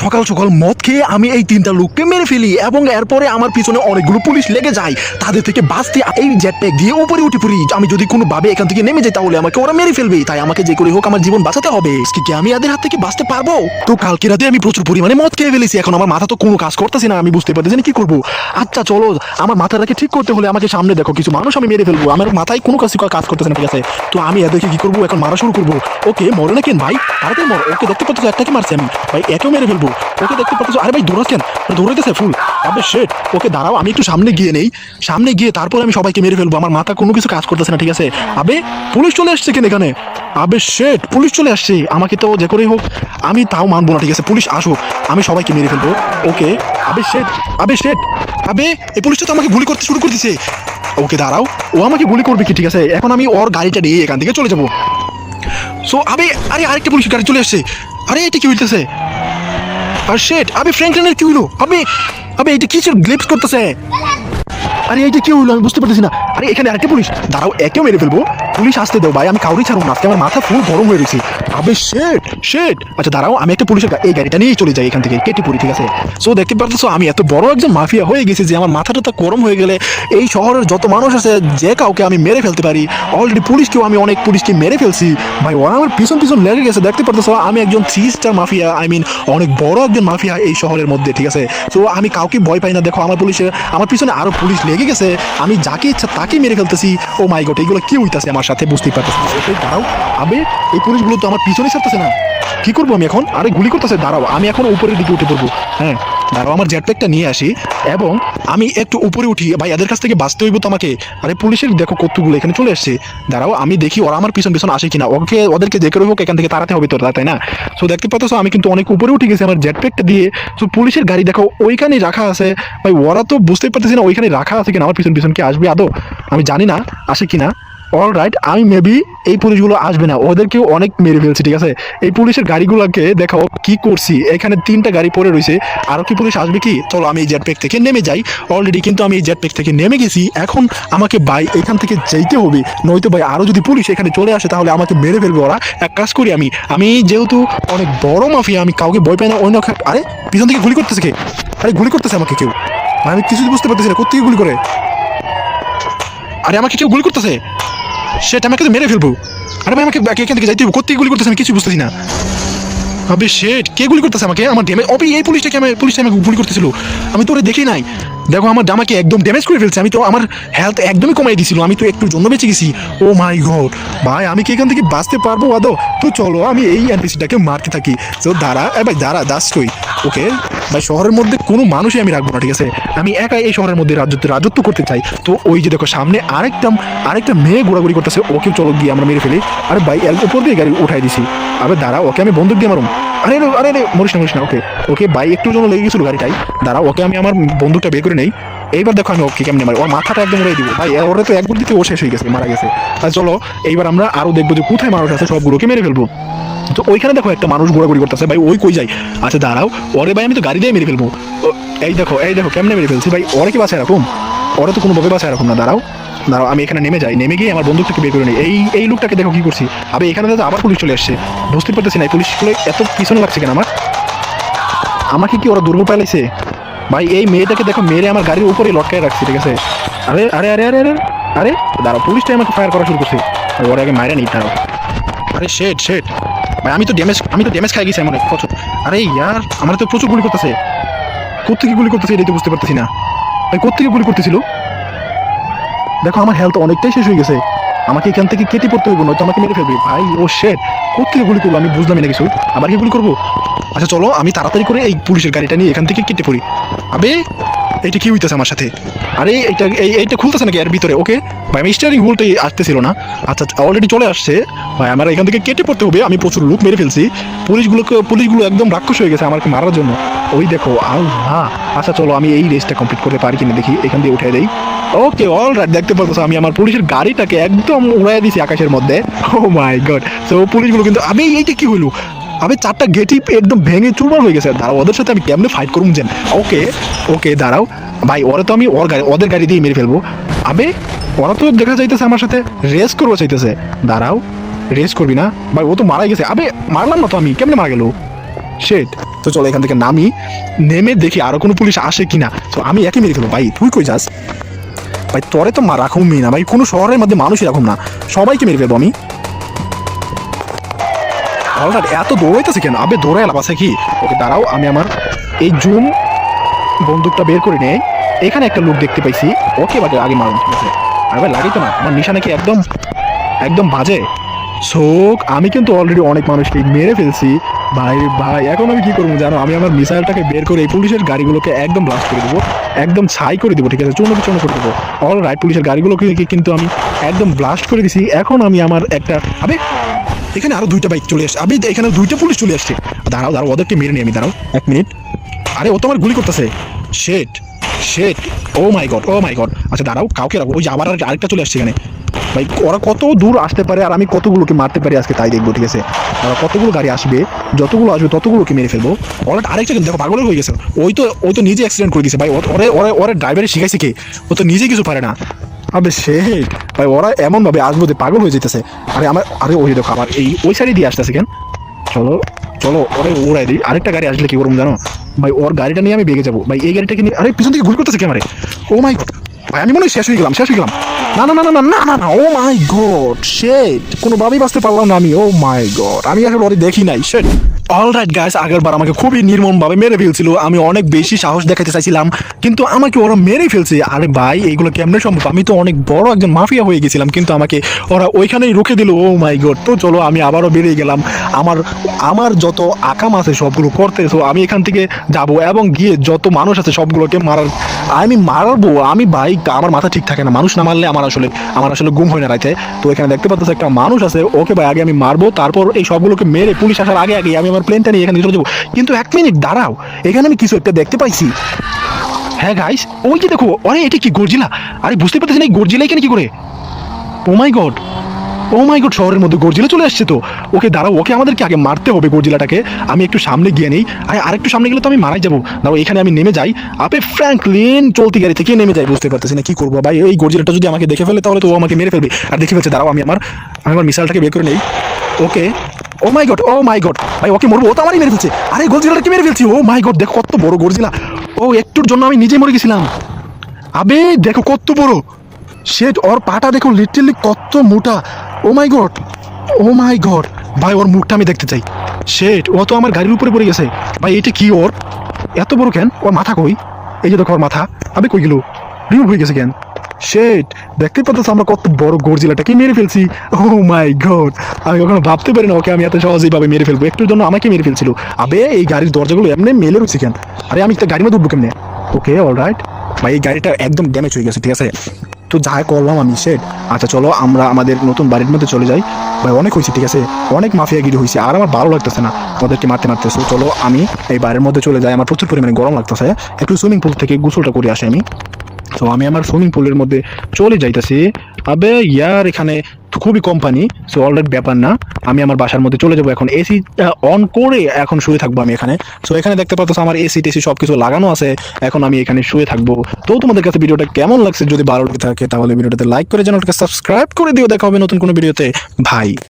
সকাল সকাল মদ খেয়ে আমি এই তিনটা লোককে মেরে ফেলি এবং এরপরে আমার পিছনে অনেকগুলো পুলিশ লেগে যায়। তাদের থেকে বাঁচতে এই জেট প্যাক দিয়ে উপরে উঠে পড়ি। আমি যদি কোনো ভাবে এখান থেকে নেমে যাই তাহলে আমাকে ওরা মেরে ফেলবে। তাই আমাকে যে করে হোক আমার জীবন বাঁচাতে হবে। কি আমি এদের হাত থেকে বাঁচতে পারব? তো কালকে রাতে আমি প্রচুর পরিমাণে মদ খেয়ে ফেলেছি। এখন আমার মাথা তো কোনো কাজ করতেছি না। আমি বুঝতে পারতেছি না কি করব। আচ্ছা চলো। আমার মাথাটাকে ঠিক করতে হলে আমাকে সামনে দেখো। কিছু মানুষ আমি মেরে ফেলব। আমার মাথায় কোনো কাজ কাজ করতেছে না, ঠিক আছে? তো আমি এদেরকে কি করব? এখন মারা শুরু করব। ওকে, মরে না কেন ভাই, তাড়াতাড়ি মর। ওকে দেখতে পাচ্ছ একটাকে মারছি আমি? ভাই, একেও মেরে ফেলব। ওকে দেখতে পাচ্ছ আরে ভাই আরে দৌড়াইতেছে, ফুল। আবে শেট ওকে, দাঁড়াও, আমি একটু সামনে গিয়ে নেই। সামনে গিয়ে তারপর আমি সবাইকে মেরে ফেলব। আমার মাথা কোনো কিছু কাজ করতেছে না, ঠিক আছে? আবে, পুলিশ চলে আসছে কেন এখানে? আবে শেট পুলিশ চলে আসছে। আমাকে তো যে করেই হোক, আমি তাও মানবো না, ঠিক আছে? পুলিশ আসুক, আমি সবাইকে মেরে ফেলব। ওকে, আবে শেট আবে শেট আবে, এই পুলিশটা তো আমাকে গুলি করতে শুরু করে দিছে। ওকে, দাঁড়াও, ও আমাকে গুলি করবে কি, ঠিক আছে? এখন আমি ওর গাড়িটা নিয়ে এখান থেকে চলে যাব। সো আবে, আরে, আরেকটা পুলিশ গাড়ি চলে আসছে। আরে, এটা কি হইতেছে? আর শেট আমি ফ্র্যাঙ্কলিনের কি হইল আমি আমি এটা কিসের গ্লিপস করতেছে। আরে এইটা কি হইল আমি বুঝতে পারতেছি না। আরে এখানে আরেকটা পুলিশ। দাঁড়াও, একেও মেরে ফেলব। পুলিশ আসতে দাও ভাই আমি কাউরি ছাড়বো না। আজকে আমার মাথা ফুল গরম হয়ে গেছে আবে শেট শেট আচ্ছা দাঁড়াও আমি একটা পুলিশের এই গাড়িটা নিয়ে চলে যাই এখান থেকে কেটে পড়ি ঠিক আছে? সো দেখতে পারতেছো আমি এত বড় একজন মাফিয়া হয়ে গেছি যে আমার মাথাটা তো গরম হয়ে গেলে এই শহরের যত মানুষ আছে যে কাউকে আমি মেরে ফেলতে পারি। অলরেডি পুলিশকেও আমি অনেক পুলিশকে মেরে ফেলছি। ভাই ওরা আমার পিছন পিছন লেগে গেছে দেখতে পারতেছো? আমি একজন three star mafia I mean অনেক বড় একজন মাফিয়া এই শহরের মধ্যে ঠিক আছে? সো আমি কাউকে ভয় পাই না। দেখো আমার পুলিশের আমার পিছনে আরও পুলিশ লেগে গেছে। আমি যাকে ইচ্ছা তাকে মেরে ফেলতেছি। ও মাই গড এগুলো কি হইতাছে আমার সাথে বুঝতেই পারতেছি দাঁড়াও আবে এই পুলিশগুলো তো আমার পিছনে ছাড়তেছে না। কি করব আমি এখন? আরে গুলি করতেছে, দাঁড়াও, আমি এখন উপরের দিকে উঠে পড়ব। হ্যাঁ দাঁড়াও, আমার জেট প্যাকটা নিয়ে আসি এবং আমি একটু উপরে উঠি। ভাই, এদের কাছ থেকে বাঁচতে হইব তো আমাকে। আরে পুলিশের, দেখো কতগুলো এখানে চলে আসছে। দাঁড়াও, আমি দেখি ওরা আমার পিছন পিছন আসে কিনা। ওকে, ওদেরকে দেখে হোক এখান থেকে তাড়াতে হবে তো তাই না? সো দেখতে পাচ্ছ আমি কিন্তু অনেক উপরে উঠে গেছি আমার জেট প্যাকটা দিয়ে। সো পুলিশের গাড়ি, দেখো, ওইখানেই রাখা আছে। ভাই, ওরা তো বুঝতেই পারতেছি না ওইখানে রাখা আছে কিনা, আমার পিছন পিছন কি আসবে আদৌ? আমি জানি না, আসে কিনা। অল রাইট আমি মেবি এই পুলিশগুলো আসবে না। ওদেরকেও অনেক মেরে ফেলছি, ঠিক আছে? এই পুলিশের গাড়িগুলোকে দেখাও কি করছি। এখানে তিনটা গাড়ি পড়ে রয়েছে। আরও কি পুলিশ আসবে কি? চলো আমি এই জেট প্যাক থেকে নেমে যাই। অলরেডি কিন্তু আমি এই জেট প্যাক থেকে নেমে গেছি। এখন আমাকে বাই এখান থেকে যেতে হবে। নয়তো ভাই আরও যদি পুলিশ এখানে চলে আসে, তাহলে আমাকে মেরে ফেলবে ওরা। এক কাজ করি আমি। আমি যেহেতু অনেক বড় মাফিয়া, আমি কাউকে বই পাই না, অন্য আরে, পিছন থেকে গুলি করতেছে কে? আরে, গুলি করতেছে আমাকে কেউ। আমি কিছুই বুঝতে পারতেছি না কোথেকে গুলি করে? আরে, আমাকে কেউ গুলি করতেছে? সেটা আমাকে তো মেরে ফেলব। আরে ভাই, আমাকে এখান থেকে যাইতে হবে কোথেকে গুলি করতেছে আমি কিছু বুঝতেছি না। আবে শেট কে গুলি করতেছে আমাকে? আমার ড্যামেজ অবি এই পুলিশটাকে আমি পুলিশটা আমাকে গুলি করতেছিল? আমি তো ওরা দেখি নাই। দেখো, আমার জামাকে একদম ড্যামেজ করে ফেলছে। আমি তো আমার হেলথ একদমই কমাই দিছিল। আমি তো একটু জন্য বেঁচে গেছি। ও মাই গড ভাই, আমি কি এখান থেকে বাঁচতে পারব, আদৌ? তো চলো, আমি এই এনপিসিটাকে মারতে থাকি। তো দাঁড়া, এ ভাই, দাঁড়া, দাস কই? ওকে ভাই, শহরের মধ্যে কোনো মানুষই আমি রাখব না, ঠিক আছে? আমি একাই এই শহরের মধ্যে রাজত্ব রাজত্ব করতে চাই। তো ওই যে দেখো, সামনে আরেকটা আরেকটা মেয়ে ঘোরাঘুরি করতেছে, ওকে চলো গিয়ে আমরা মেরে ফেলি। আরে ভাই, এর উপর দিয়ে গাড়ি উঠাই দিছি। আরে দাঁড়া, ওকে আমি বন্দুক দিয়ে মারুম। আরে আরে রে মরিস না মরিস না, ওকে ওকে, ভাই, একটু জন্য লেগে গেছিল গাড়িটাই দাঁড়া, ওকে আমি আমার বন্দুকটা বের করে নেই। এইবার দেখো আমি ওকে কেমনে মারি। ওর মাথাটা একদম উড়াই দিব। ভাই, ওরা তো একবার দিতে ও শেষ হয়ে গেছে, মারা গেছে। আর চলো, এইবার আমরা আরও দেখব যে কোথায় মানুষ আছে, সবগুলোকে মেরে ফেলব। তো ওইখানে দেখো একটা মানুষ ঘোরাঘুরি করতেছে। ভাই, ওই কই যাই আচ্ছা দাঁড়াও। ওরে ভাই, আমি তো গাড়ি দিয়ে মেরে ফেলব। এই দেখো এই দেখো, কেমনে মেরে ফেলছি? ভাই, ওরে কি বাসায় রাখুন ওরা তো কোনো ভাবে বাসায় রাখুন না, দাঁড়াও। দাঁড়াও, আমি এখানে নেমে যাই। নেমে গিয়ে আমার বন্দুকটাকে বের করে নিই। এই এই লোকটাকে দেখো কি করছি? আবে, এখানে তো আবার পুলিশ চলে আসছে। বুঝতে পারতেছি না, এই পুলিশগুলো এত পিছনে লাগছে কেন আমার? আমাকে কি ওরা দুর্গ পাইলাইছে? ভাই, এই মেয়েটাকে দেখো মেরে আমার গাড়ির উপরে লটকায় রাখছি, ঠিক আছে? আরে আরে আরে আরে আরে আরে, দাঁড়াও, পুলিশটাই আমাকে ফায়ার করা শুরু করছে। ওরা আগে মাইরা নিই, দাঁড়াও। আরে শেট শেট ভাই, আমি তো ড্যামেজ আমি তো ড্যামেজ খাই গেছি এক প্রচুর আরে ইয়ার, আমার তো প্রচুর গুলি করতেছে। কোথেকে গুলি করতেছে এটাই তো বুঝতে পারতেছি না। ভাই কোথেকে গুলি করতেছিল? দেখো, আমার হেলথ অনেকটাই শেষ হয়ে গেছে। আমাকে এখান থেকে কেটে পড়তে হইব, নয়তো আমাকে মেরে ফেলবে। ভাই, ও শেট কোথেকে গুলি করব আমি বুঝলামই না কিছু। আবার কি গুলি করব? আচ্ছা চলো, আমি তাড়াতাড়ি করে এই পুলিশের গাড়িটা নিয়ে এখান থেকে কেটে পড়ি। আবে! এইটা কি হইতেছে আমার সাথে? আরে, এইটা, এই, এইটা খুলতেছে নাকি এর ভিতরে? ওকে, ভাই আমি স্টিয়ারিং হুলটাই আসতেছিল না। আচ্ছা অলরেডি চলে আসছে। ভাই, আমার এখান থেকে কেটে পড়তে হবে। আমি প্রচুর লোক মেরে ফেলছি। পুলিশগুলোকে, পুলিশগুলো একদম রাক্ষস হয়ে গেছে আমাকে মারার জন্য। ওই দেখো, আল্লাহ। আচ্ছা চলো, আমি এই রেসটা কমপ্লিট করতে পারি কিনা দেখি। এখান দিয়ে উঠে দেই। ওকে অল রাইট দেখতে পারতো আমি আমার পুলিশের গাড়িটাকে একদম উড়াই দিছি আকাশের মধ্যে। ও মাই গড সো পুলিশগুলো কিন্তু আমি এইটা কি হইল? আবে চারটা গেটই একদম ভেঙে চুরমার হয়ে গেছে। দাঁড়াও, ওদের সাথে আমি কেমনে ফাইট করুম যেন ওকে ওকে, দাঁড়াও। ভাই, ওরা তো আমি ওর গাড়ি ওদের গাড়ি দিয়ে মেরে ফেলব। আবে, ওরা তো দেখা যাইতেছে আমার সাথে রেস করব চাইতেছে। দাঁড়াও রেস করবি না? ভাই, ও তো মারা গেছে। আবে, মারলাম না তো আমি, কেমনে মারা গেল? শেট তো চলো, এখান থেকে নামি, নেমে দেখি আরও কোনো পুলিশ আসে কিনা। তো আমি একে মেরে ফেলব। ভাই, তুই কই যাস? ভাই, তোরে তো মা রাখুমই না। ভাই, কোনো শহরের মধ্যে মানুষই রাখুম না। সবাইকে মেরে ফেলব আমি। অলরাইট এত দৌড়াইতেছে কেন? আবে দৌড়াই লাভ আছে কি? ওকে দাঁড়াও, আমি আমার এই জুম বন্দুকটা বের করে নেই। এখানে একটা লোক দেখতে পাইছি, ওকে বাদে আগে মারুন। ঠিক আছে আর ভাই না? আমার নিশানা কি একদম একদম বাজে? শোক, আমি কিন্তু অলরেডি অনেক মানুষকে মেরে ফেলছি। ভাই ভাই, এখন আমি কি করব জানো? আমি আমার মিসাইলটাকে বের করে এই পুলিশের গাড়িগুলোকে একদম ব্লাস্ট করে দেবো। একদম ছাই করে দেবো, ঠিক আছে? চূর্ণ বিচূর্ণ করে দেবো। অল রাইট পুলিশের গাড়িগুলোকে কিন্তু আমি একদম ব্লাস্ট করে দিছি। এখন আমি আমার একটা, আবে এখানে আরও দুইটা বাইক চলে আসছে আমি এখানে দুইটা পুলিশ চলে আসছে। দাঁড়াও দাঁড়াও, ওদেরকে মেরে নিই আমি, দাঁড়াও, এক মিনিট। আরে, ও তো আমার গুলি করতেছে। শেট শেট ও মাই গড ও মাই গড আচ্ছা দাঁড়াও, কাউকে রাখো ওই যে আবার আরেকটা চলে আসছে এখানে। ভাই, ওরা কত দূর আসতে পারে আর আমি কতগুলোকে মারতে পারি আজকে তাই দেখব, ঠিক আছে? ওরা কতগুলো গাড়ি আসবে, যতগুলো আসবে, ততগুলোকে মেরে ফেলব। ওরা আরেকটা দেখো পাগল হয়ে গেছে। ওই তো ওই তো নিজে অ্যাক্সিডেন্ট করে দিয়েছে ভাই, ওরে ওরে ওরে ড্রাইভারে শিখাইছে কে? ও তো নিজে কিছু পারে না। আবে শেট ভাই, ওরা এমনভাবে আসব যে পাগল হয়ে যেতেছে আরে আমার, আরে ওই দেখো, আমার এই, ওই সাইডে দিয়ে আসতেছে কেন? চলো চলো, ওরে ওরাই দিই। আরেকটা গাড়ি আসলে কি করব জানো? ভাই, ওর গাড়িটা নিয়ে আমি বেগে যাব। ভাই, এই গাড়িটাকে নিয়ে আরে, পিছন থেকে গুলি করতেছে কেমন ও মাই গড ভাই, আমি মনে হয় শেষ হয়ে গেলাম, শেষ হয়ে গেলাম। না না না না না না না ও মাই গড শেট কোনোভাবেই বাঁচতে পারলাম না আমি, ও মাই গড আমি আসলে ওরে দেখি নাই শেট অল রাইট গাইস আগের বার আমাকে খুবই নির্মমভাবে মেরে ফেলছিল। আমি অনেক বেশি সাহস দেখাতে চাইছিলাম, কিন্তু আমাকে ওরা মেরে ফেলছে। আরে ভাই, এগুলো কেমনে সম্ভব? আমি তো অনেক বড় একজন মাফিয়া হয়ে গেছিলাম, কিন্তু আমাকে ওরা ওইখানেই রুখে দিল। ও মাই গড তো চলো, আমি আবারও বেরিয়ে গেলাম। আমার আমার যত আকাম আছে, সবগুলো করতে, তো আমি এখান থেকে যাব এবং গিয়ে যত মানুষ আছে, সবগুলোকে মারার আমি মারবো, আমি ভাই, আমার মাথা ঠিক থাকে না। মানুষ না মারলে আমার আসলে আমার আসলে গুম হয় না রাইতে। তো এখানে দেখতে পাচ্ছ একটা মানুষ আছে, ওকে ভাই আগে আমি মারবো, তারপর এই সবগুলোকে মেরে পুলিশ আসার আগে আগে আমি আমার প্লেনটা নিয়ে এখানে চলে যাব। কিন্তু এক মিনিট দাঁড়াও। এখানে আমি কিছু একটা দেখতে পাইছি। হ্যাঁ গাইস ওই যে দেখো, আরে, এটা কি গর্জিলা? আরে, বুঝতে পারতেছি না এই গর্জিলা এখানে কি করে? ও মাই গড ও মাই গড শহরের মধ্যে গর্জিলা চলে আসছে তো। ওকে দাঁড়াও, ওকে আমাদেরকে আগে মারতে হবে গর্জিলাটাকে। আমি একটু সামনে গিয়ে নেই। আরে, আরেকটু সামনে গেলে তো আমি মারাই যাব। দাঁড়াও, এখানে আমি নেমে যাই। আপে ফ্র্যাঙ্কলিন চলতি গাড়ি থেকে নেমে যাই বুঝতে পারতেছি না কি করব। ভাই, এই গর্জিলাটা যদি আমাকে দেখে ফেলে, তাহলে তো ও আমাকে মেরে ফেলবে। আর দেখে ফেলছে, দাঁড়াও, আমি আমার আমি আমার মিসাইলটাকে বের করে নেই। ওকে। ও মাই গড ও মাই গড ভাই, ওকে মরবো, ও তো আমারই মেরে ফেলছে। আরে, গর্জিলাটাকে মেরে ফেলছি। ও মাই গড দেখো কত বড় গর্জিলা। ও, একটুর জন্য আমি নিজে মরে গেছিলাম। আবে, দেখো কত বড়। সে ওর পাটা দেখো লিটারলি কত মোটা। ও মাই গড ও মাই গড ভাই, ওর মুখটা আমি দেখতে চাই। শেট ও তো আমার গাড়ির উপরে পড়ে গেছে। ভাই, এটা কি ওর? এত বড় কেন? ওর মাথা কই? এই যে দেখো, ওর মাথা। আমি কই গেল? রিমুভ হয়ে গেছে কেন? শেট দেখতে পাচ্ছ আমরা কত বড় গর্জিলাটাকে মেরে ফেলছি। ও মাই গড আমি কখনো ভাবতে পারি না ওকে আমি এত সহজেই ভাবে মেরে ফেলব। একটুর জন্য আমাকে মেরে ফেলছিল। আবে, এই গাড়ির দরজাগুলো এমনি মেলে রয়েছে কেন? আরে, আমি একটা গাড়ির মধ্যে উঠবো কেমনে? ওকে অল রাইট ভাই, এই গাড়িটা একদম ড্যামেজ হয়ে গেছে, ঠিক আছে? তো যাই করলাম আমি সেট আচ্ছা চলো আমরা আমাদের নতুন বাড়ির মধ্যে চলে যাই। ভাই, অনেক হয়েছে, ঠিক আছে? অনেক মাফিয়া গিরি হয়েছে, আর আমার ভালো লাগতেছে না। আমাদেরকে মারতে মারতেছে। চলো আমি এই বাড়ির মধ্যে চলে যাই। আমার প্রচুর পরিমাণে গরম লাগতেছে। একটু সুইমিং পুল থেকে গোসলটা করে আসি আমি। তো আমি আমার সুইমিং পুলের মধ্যে চলে যাইতেছি। আবে, ইয়ার, এখানে খুবই কোম্পানি সো অলরেডি ব্যাপার না। আমি আমার বাসার মধ্যে চলে যাব এখন। এসি অন করে এখন শুয়ে থাকব আমি এখানে। সো এখানে দেখতে পাচ্ছ আমার এসি টেসি সব কিছু লাগানো আছে। এখন আমি এখানে শুয়ে থাকব। তো তোমাদের কাছে ভিডিওটা কেমন লাগছে যদি ভালো লাগে থাকে, তাহলে ভিডিওটাতে লাইক করে চ্যানেলটাকে সাবস্ক্রাইব করে দিও। দেখা হবে নতুন কোনো ভিডিওতে। ভাই